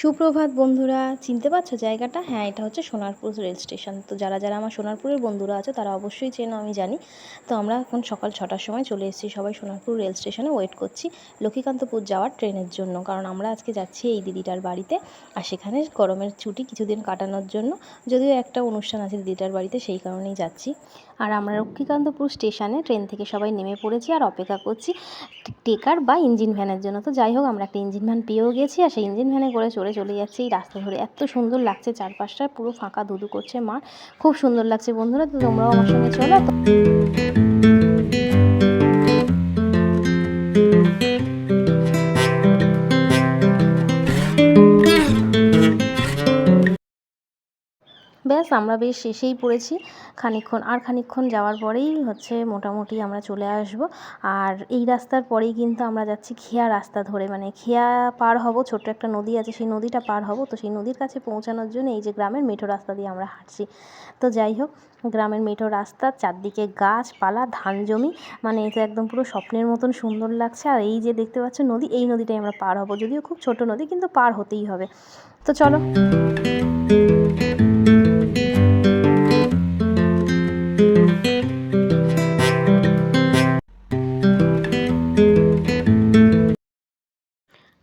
সুপ্রভাত বন্ধুরা, চিনতে পারছ জায়গাটা? হ্যাঁ এটা হচ্ছে সোনারপুর রেল স্টেশন। তো যারা যারা আমার সোনারপুরের বন্ধুরা আছে, তারা অবশ্যই চেনো, আমি জানি। তো আমরা এখন সকাল ছটার সময় চলে এসেছি সবাই সোনারপুর রেল স্টেশনে। ওয়েট করছি লক্ষ্মীকান্তপুর যাওয়ার ট্রেনের জন্য, কারণ আমরা আজকে যাচ্ছি এই দিদিটার বাড়িতে। আর সেখানে গরমের ছুটি কিছুদিন কাটানোর জন্য। যদিও একটা অনুষ্ঠান আছে দিদিটার বাড়িতে, সেই কারণেই যাচ্ছি। আর আমরা লক্ষ্মীকান্তপুর স্টেশনে ট্রেন থেকে সবাই নেমে পড়েছি আর অপেক্ষা করছি টেকার বা ইঞ্জিন ভ্যানের জন্য। তো যাই হোক, আমরা একটা ইঞ্জিন ভ্যান পেয়েও গেছি। আর সেই ইঞ্জিন ভ্যানে করে চড়ে চলে যাচ্ছি, এই রাস্তা ধরে। এত সুন্দর লাগছে চারপাশটা, পুরো ফাঁকা ধুধু করছে মাঠ খুব সুন্দর লাগছে বন্ধুরা, তো তোমরাও আমার সঙ্গে চলো। ব্যাস, আমরা বেশ শেষেই পড়েছি। খানিকক্ষণ, আর খানিকক্ষণ যাওয়ার পরেই হচ্ছে মোটামুটি আমরা চলে আসব। আর এই রাস্তার পরেই কিন্তু আমরা যাচ্ছি খেয়া রাস্তা ধরে। মানে খেয়া পার হব, ছোট্ট একটা নদী আছে, সেই নদীটা পার হব। তো সেই নদীর কাছে পৌঁছানোর জন্য এই যে গ্রামের মেঠো রাস্তা দিয়ে আমরা হাঁটছি। তো যাই হোক, গ্রামের মেঠো রাস্তা, চারদিকে গাছপালা, ধান জমি। মানে এটা একদম পুরো স্বপ্নের মতন সুন্দর লাগছে। আর এই যে দেখতে পাচ্ছ নদী, এই নদীটাই আমরা পার হব। যদিও খুব ছোট নদী, কিন্তু পার হতেই হবে। তো চলো।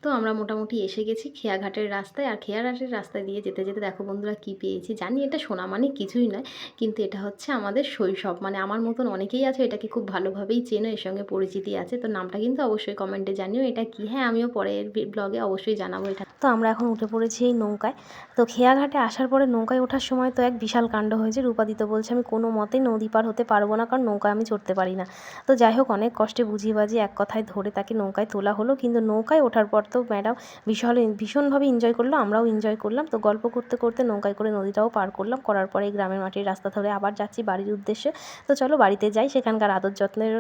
তো আমরা মোটামুটি এসে গেছি খেয়াঘাটের রাস্তায়। আর খেয়াঘাটের রাস্তায় দিয়ে যেতে যেতে দেখো বন্ধুরা কী পেয়েছি? জানি এটা সোনা মানে কিছুই নয়, কিন্তু এটা হচ্ছে আমাদের শৈশব। মানে আমার মতন অনেকেই আছে এটাকে খুব ভালোভাবেই চেনো, এর সঙ্গে পরিচিতি আছে। তো নামটা কিন্তু অবশ্যই কমেন্টে জানিও এটা কি। হ্যাঁ আমিও পরের ব্লগে অবশ্যই জানাব এটা। তো আমরা এখন উঠে পড়েছি এই নৌকায়। তো খেয়াঘাটে আসার পরে নৌকায় ওঠার সময় তো এক বিশাল কাণ্ড হয়েছে। রূপাদিত বলছে, আমি কোনো মতেই নদী পার হতে পারব না, কারণ নৌকায় আমি চড়তে পারি না। তো যাই হোক, অনেক কষ্টে বুঝিয়ে বাজিয়ে এক কথায় ধরে তাকে নৌকায় তোলা হলো। কিন্তু নৌকায় ওঠার পর তো ম্যাডাম বিশাল ভীষণভাবে এনজয় করল, আমরাও এনজয় করলাম। তো গল্প করতে করতে নৌকায় করে নদীটাও পার করলাম। করার পরে এই গ্রামের মাটির রাস্তা ধরে আবার যাচ্ছি বাড়ির উদ্দেশ্যে। তো চলো বাড়িতে যাই, সেখানকার আদর যত্নের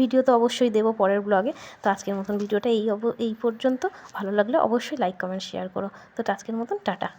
ভিডিও তো অবশ্যই দেবো পরের ব্লগে তো আজকের মতন ভিডিওটা এই এই পর্যন্ত। ভালো লাগলে অবশ্যই লাইক কমেন্ট শেয়ার করো। তো আজকের মতন টাটা।